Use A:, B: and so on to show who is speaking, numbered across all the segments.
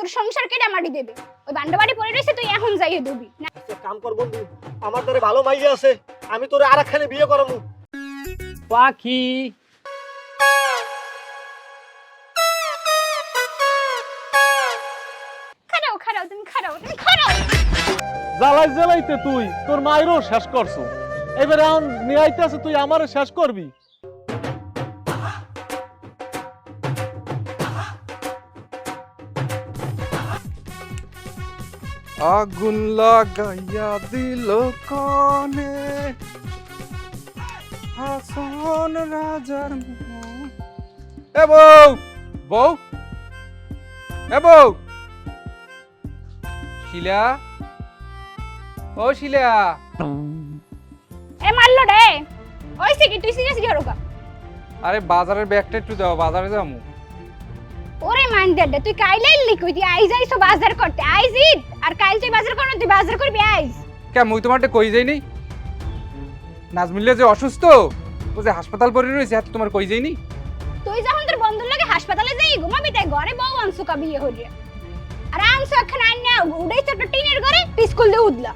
A: তোর সংসার কেটে মাটি দেবে। ওই বান্ডা বাড়ি পড়ে রয়েছে তুই এখন যাইয়ে দিবি। না।
B: কাম কর বন্ধু আমার তোরে ভালো মাইয়া আছে আমি তোরে আর একখানে বিয়ে করামু।
C: পাখি।
A: খারাও খারাও তুমি খারাও তুমি খারাও
D: জ্বালাই জ্বালাইতে তুই তোর মায়েরও শেষ করছ। এবারে নিয়ে আইতে আছে তুই আমারে শেষ করবি।
E: আগুন লাগাইয়া দিল কনে। হাসন রাজার এ বউ বউ এ বউ। শিলা ও শিলা।
A: এ মারলো রে। ওই সিটি তুই সিরিয়াস কি
E: আরে বাজারের ব্যাগটা একটু দাও বাজারে যাব।
A: ওরে দে তুই কাইলে লিকুই তুই আইজ আইছো বাজার করতে। আইজ ঈদ? আর কাইল তুই বাজার করো তুই বাজার করবি আইজ
E: কে মুই তোমারটা কই যাইনি নাজমিল্লা যে অসুস্থ ও যে হাসপাতাল পড়ে রয়েছে এত তোমার কই যাইনি
A: তুই যখন তোর বন্ধুর লাগে হাসপাতালে যাই ঘুমাবি তাই ঘরে বউ আনছো কা বিয়ে হইরে আর আনছো এখন আন্না উড়াইছ একটা টিনের ঘরে স্কুল দিয়ে উদলা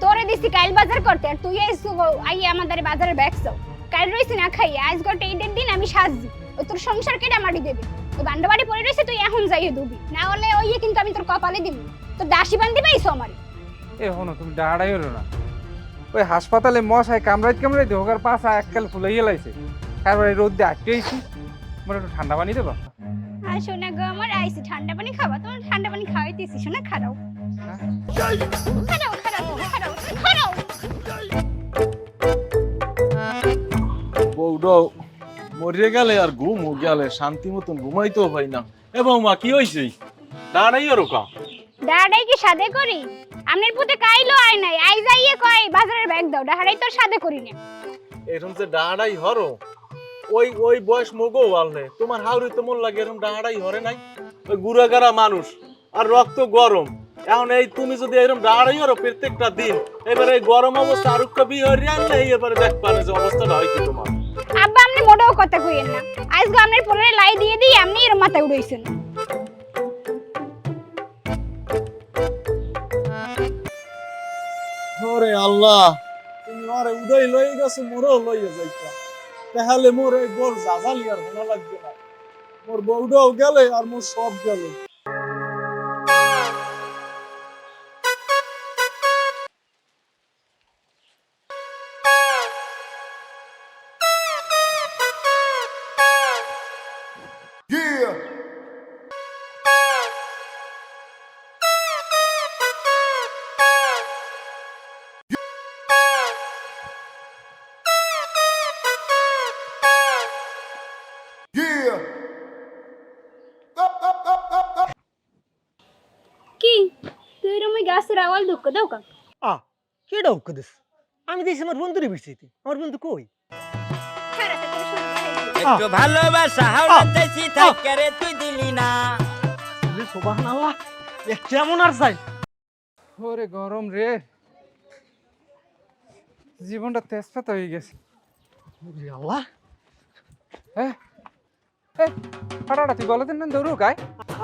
A: তোরে দিছি কাইল বাজার করতে আর তুই আইছো আই আমাদের বাজারে ব্যাগছো কাইল রইছি না খাই আজ গটে ঈদের দিন আমি সাজছি। তোর সংসার কেটে মারি দেবে? ওই বান্ডবাড়ি পড়ে রয়েছে তুই এখন যাইয়ে দিবি। না হলে ওই কিন্তু আমি তোর কপালে দিব। তোর দাসী বান্ধি পাইছো আমারে?
E: এ হনো তুমি দাঁড়াই হলো না। ওই হাসপাতালে মশায় কামড়াইতে কামড়াইতে হোকার পাশা এককাল ফুলাই গেলাইছে তারপরে রোদ দিয়ে আটকেছি মোর একটু ঠান্ডা পানি দেবা?
A: আর শোনা গো আমার আইসি ঠান্ডা পানি খাওয়া তোমার ঠান্ডা পানি খাওয়াইতেছি শোনা খারাও। খারাও খারাও খারাও খারাও।
D: বউডাও মরিয়ে গেলে আর ঘুম গেলে শান্তি মতন ঘুমাইতেও হয় না। এবং বৌমা কি হয়েছে দাঁড়াই আর কা
A: ডাড়াই কি সাদে করি? আমনের পুতে কাইলো আয় নাই আই যাইয়ে কয় বাজারের ব্যাগ দাও ডাড়াই তোর সাদে করি না।
D: এরকম যে দাঁড়াই হরো ওই ওই বয়স মগো আলনে তোমার হাউরি তো মন লাগে এরকম দাঁড়াই হরে নাই? ওই গুড়াগাড়া মানুষ আর রক্ত গরম। এখন এই তুমি যদি এরকম দাঁড়াই হরো প্রত্যেকটা দিন এবারে এই গরম অবস্থা আর কবি হরি আনলে এবারে দেখ পারে যে অবস্থাটা হয় কি তোমার।
A: আব্বা আমনে মোটেও কথা কইেন না। আজ গো আমনের লাই দিয়ে দিই আমনি এর মাথায় উড়াইছেন।
D: ওরে আল্লাহ, তুমি আরে উদয় লই গেছো, মোরও লইয়া যাইতা। তাহলে মোর এই বড় জাজালি আর ভালো লাগবে না। মোর বউটাও গেলে আর মোর সব গেলে।
A: দুঃখ দাও কা।
B: আ দিস? আমি আমার বন্ধুরে আমার বন্ধু কই?
F: একটু ভালোবাসা থাকে রে তুই দিলি না।
B: সোবাহান আল্লাহ এ কেমন আর চাই?
E: ওরে গরম রে। জীবনটা তেজপাত হয়ে গেছে।
B: ওরে আল্লাহ।
E: হ্যাঁ ফাটাটা তুই গলাতে না দৌড়ো গায়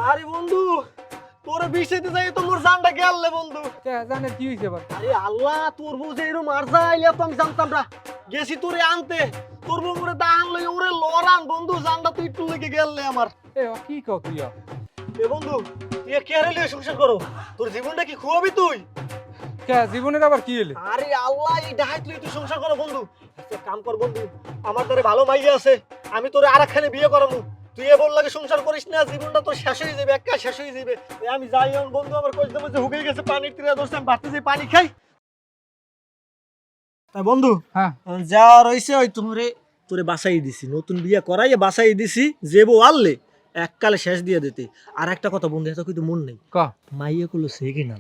B: আরে বন্ধু তোরে বিরছিতে যাই তো মোর জানটা গেললে বন্ধু?
E: জানে কি হয়েছে এবার
B: আরে আল্লাহ তোর বউ যে এরম আর যাইলে তো আমি জানতাম না। গেছি তোরে আনতে। তোর বউ মোরে দান লই ওরে লড়ান বন্ধু জানটা তুই একটু লেগে গেললে আমার।
E: এ কি কও তুই
B: এ বন্ধু তুই কে হারে লিয়ে সংসার করো। তোর জীবনটা কি খুয়াবি তুই?
E: কে জীবনের আবার কি এলে
B: আরে আল্লাহ এই ডাহাত লই তুই সংসার করো বন্ধু। কাম কর বন্ধু আমার তোরে ভালো মাইয়া আছে আমি তোরে আর একখানে বিয়ে করামু। তুই এ বল লাগে সংসার করিস না জীবনটা তোর শেষ হয়ে যাবে একা শেষ হয়ে যাবে। আমি যাই এখন বন্ধু আমার যে হুকে গেছে পানির তীরে দোস্ত আমি পানি খাই। তা বন্ধু
E: হ্যাঁ।
B: যা রইছে ওই তোরে তোরে বাসাই দিছি নতুন বিয়ে করাই বাসাই দিছি যে বউ আনলে এককালে শেষ দিয়ে দিতে। আর একটা কথা বন্ধু এত কিন্তু মন নেই।
E: ক?
B: মাইয়ে করল সে কি না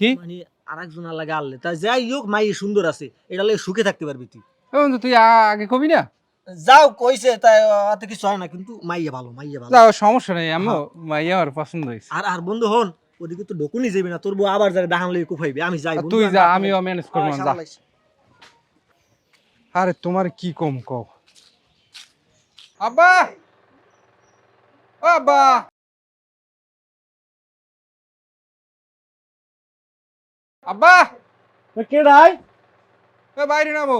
E: কি?
B: মানে আরেকজন আর লাগে আনলে। তা যাই হোক মাইয়ে সুন্দর আছে এটা লাগে সুখে থাকতে পারবি তুই।
E: বন্ধু তুই আগে কবি না?
B: যাও কইছে তাই অত কিছু হয় না কিন্তু মাইয়া ভালো মাইয়া ভালো।
E: সমস্যা নাই আমি হ্যাঁ। মাইয়া পছন্দ হইছে
B: আর আর বন্ধু হন ওদিকে তো যাবে না তোর বউ আবার যারা ডাহান লই আমি যাই
E: তুই যা আমিও ম্যানেজ করব
B: না
E: আরে তোমার কি কম ক আব্বা! আব্বা! আব্বা!
D: কে রাই
E: বাইরে নামো।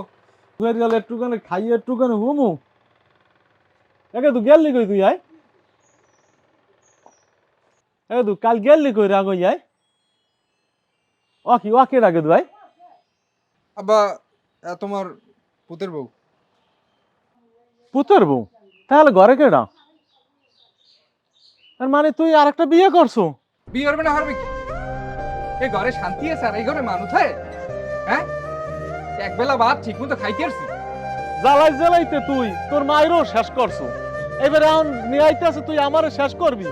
D: গেলে একটুখানি খাইয়ে একটুখানি হুমু। একে তুই গেলি কই তুই একে তুই কাল গেলি কই রাগ কি কে রাগে তুই
E: আব্বা তোমার পুতের বউ।
D: পুতর বউ? তাহলে ঘরে কেডা তার মানে তুই আর একটা বিয়ে করছ?
E: বিয়ে করবে না হারবে কি? এই ঘরে শান্তি আছে আর এই ঘরে মানুষ হয়? হ্যাঁ? এক বেলা ভাত ঠিক মতো খাইতে আসছি।
D: জ্বালাই জ্বালাইতে তুই তোর মায়েরও শেষ করছ। এবারে এখন নিয়ে আইতেছে তুই আমারও শেষ করবি।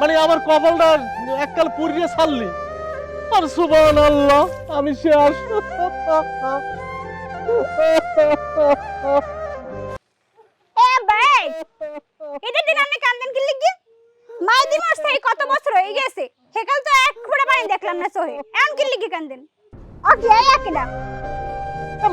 D: মানে আমার কপালটা এককাল পুড়িয়ে ছাড়লি। আর সুবান আল্লাহ আমি শেষ।
A: এ ভাই এটা দিন আপনি কান্দেন কি লিখি মাই দি মাস কত বছর হয়ে গেছে। হেকাল তো এক ফোঁটা পানি দেখলাম না সোহে। এমন কি লিখি কান্দেন? ও কে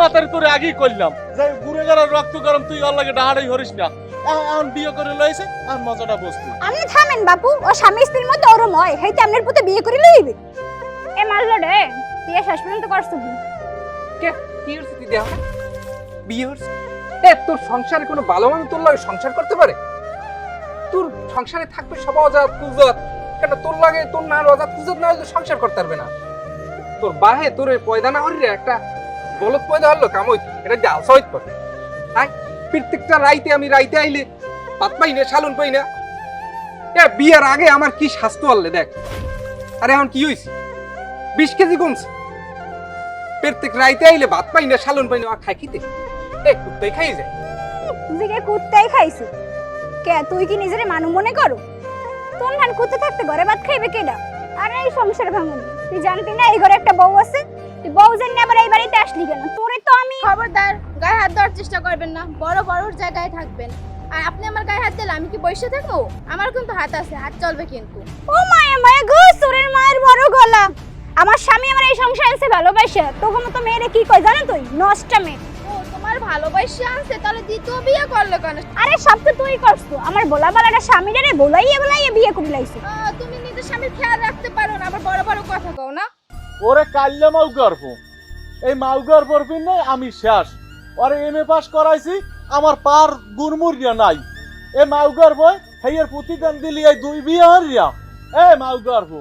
D: মাতারি তোরে আগেই করলাম যে গুড়ে গেলার রক্ত গরম তুই ওর লাগে ডাহাড়াই হরিস না। এখন বিয়ে করে লইছে আর মজাটা বসতু।
A: আপনি থামেন বাপু ও স্বামী স্ত্রীর মধ্যে ওরম হয় হেইতে আপনার পুতে বিয়ে করে লইবে। এ মারলো রে বিয়ে শেষ পর্যন্ত করছ কি?
E: কে? কি হচ্ছে তুই দেখ? বিয়ে হচ্ছে? এ তোর সংসারে কোনো ভালো মানুষ তোর লাগে সংসার করতে পারে? তোর সংসারে থাকবে সব অজাত কুজত। কেন তোর লাগে তোর না অজাত কুজত না হলে তো সংসার করতে পারবে না। তোর বাহে তোর এই পয়দা না হরি রে একটা বলত পয়দা হলো কাম এটা জাল সহিত করে আই প্রত্যেকটা রাইতে আমি রাইতে আইলে ভাত পাই না সালুন পাই না। এ, বিয়ের আগে আমার কি স্বাস্থ্য আনলে দেখ। আরে এখন কি হইছে? বিশ কেজি কমছে প্রত্যেক রাইতে আইলে ভাত পাই না সালন পাই না, আর খাই কিতে? এ, কুত্তাই খাই যায়।
A: দিকে কুত্তাই খাইছো। কে, তুই কি নিজেরে মানু মনে করো? তোর ধান কুত্তে থাকতে ঘরে ভাত খাইবে কেডা? আরে এই সংসার ভাঙুন। তুই জানতি না এই ঘরে একটা বউ আছে? তুই বউ জানি আবার এই বাড়িতে আসলি কেন? তোরে তো আমি
G: খবরদার গায়ে হাত দেওয়ার চেষ্টা করবেন না। বড় বড় জায়গায় থাকবেন। আর আপনি আমার গায়ে হাত দিলে আমি কি বসে থাকব? আমার কিন্তু হাত আছে হাত চলবে কিন্তু।
A: ও মায়া মায়া গো সুরের মায়ের বড় গলা। আমার স্বামী আমার এই সংসার আছে ভালোবাসে। তখন তো মেয়েরে কি কয় জানো তুই? নষ্টা মেয়ে।
G: ও তোমার ভালোবাসি আনছে তাহলে দ্বিতীয় বিয়ে করল কেন?
A: আরে সব তো তুই করছ আমার বলা বলাটা স্বামীরে বলাইয়ে বলাইয়ে বিয়ে করে লাইছো।
G: তুমি নিজের স্বামীর খেয়াল রাখতে পারো না আবার বড় বড় কথা কও না।
D: ওরে কাল্লে মাউ গর্ভ এই মাউ গর্ভর পিনে আমি শেষ। ওরে এম এ পাস করাইছি, আমার পার গুরমুরিয়া নাই। এ মাউ গর্ভ হেয়ের প্রতিদান দিলি, এই দুই বিয়ে হারিয়া। এ মাউ গর্ভ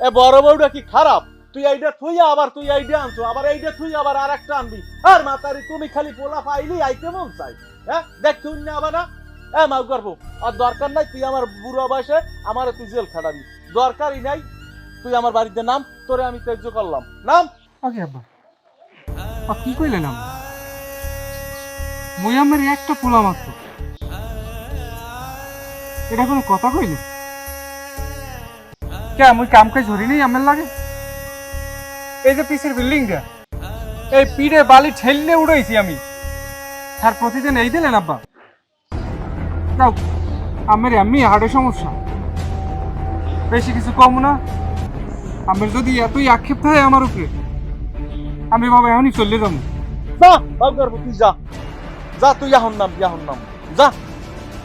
D: এ বড় বউটা কি খারাপ? তুই এইটা থুই আবার তুই এইটা আনছো, আবার এইটা থুই আবার আর একটা আনবি। আর মাতারি, তুমি খালি পোলা পাইলি, আইতে মন চাই হ্যাঁ দেখ তুই না আবার না। এ মাউ গর্ভ আর দরকার নাই, তুই আমার বুড়ো বয়সে আমার তুই জেল খাটাবি। দরকারই নাই তুই আমার বাড়িতে নাম, তোরে আমি ত্যায্য করলাম। নাম?
E: আগে আব্বা। আ, কি কইলেন আম্মা মুই আমার একটা পোলা মাত্র। এটা কোনো কথা কইলে? কে, মুই কাম কাজ ধরি নেই আমার লাগে? এই যে পিসের বিল্ডিংটা, এই পিড়ে বালি ঠেললে উড়াইছি আমি। আর প্রতিদিন এই দিলেন আব্বা। দাও আমার এমনি হার্টের সমস্যা। বেশি কিছু কম না। আমার যদি এতই আক্ষেপ থাকে আমার উপরে আমি বাবা এখনই চলে যাব।
D: যা বাবু গর্ব তুই যা। যা তুই এখন নাম এখন নাম। যা।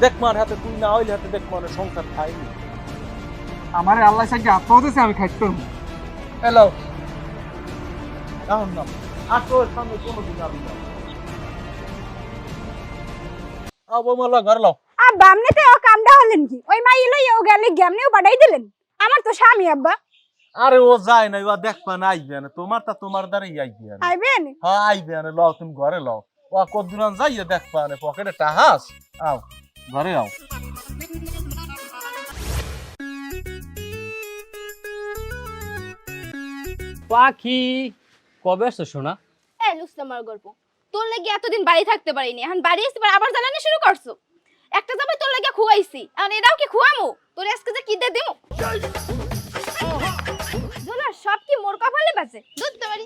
D: দেখ মার হাতে তুই না হইলে হাতে দেখ মানে সংসার খাইনি
E: আমার আল্লাহ সাইকে আত্মা হতেছে আমি খাইতে পারব। হ্যালো
D: এখন নাম। আর তোর সামনে কোনো দিন আমি না ঘর লাও
A: আব্বা আমনে তো কামটা হলেন কি? ওই মাই এলো ও গেলে গেমনেও পাঠাই দিলেন। আমার তো স্বামী আব্বা।
D: আরে ও যায় না ও দেখবা না আইবে না। তোমার তা তোমার দ্বারাই আইবে না।
A: আইবেন
D: হ্যাঁ আইবে না। লও তুমি ঘরে লও। ও কদ্দুরান যাইয়ে দেখবা না। পকেটে টাহাস আও ঘরে আও।
C: পাখি কবে আসছো শোনা
G: এ লুসতে আমার গল্প। তোর লাগি এতদিন বাড়ি থাকতে পারিনি। এখন বাড়ি আসতে পারে আবার জ্বালানো শুরু করছ? একটা জামাই তোর লাগি খুয়াইছি। এখন এটাও কি খুয়ামু? তোর আজকে যে কি দে দিমু? জোলা সব কি মোর কপালে বাজে? দুধ তো বাড়ি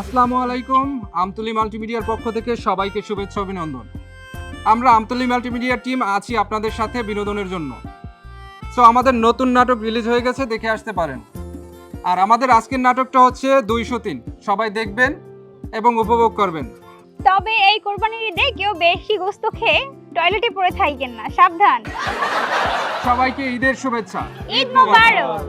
E: আসসালামু আলাইকুম আমতলি মাল্টিমিডিয়ার পক্ষ থেকে সবাইকে শুভেচ্ছা অভিনন্দন। আমরা আমতলি মাল্টিমিডিয়ার টিম আছি আপনাদের সাথে বিনোদনের জন্য। সো আমাদের নতুন নাটক রিলিজ হয়ে গেছে দেখে আসতে পারেন। আর আমাদের আজকের নাটকটা হচ্ছে দুইশো তিন। সবাই দেখবেন এবং উপভোগ করবেন।
A: তবে এই কোরবানির ঈদে কেউ বেশি গোস্ত খেয়ে টয়লেটে পড়ে থাকেন না সাবধান।
E: সবাইকে ঈদের শুভেচ্ছা।
A: ঈদ মোবারক।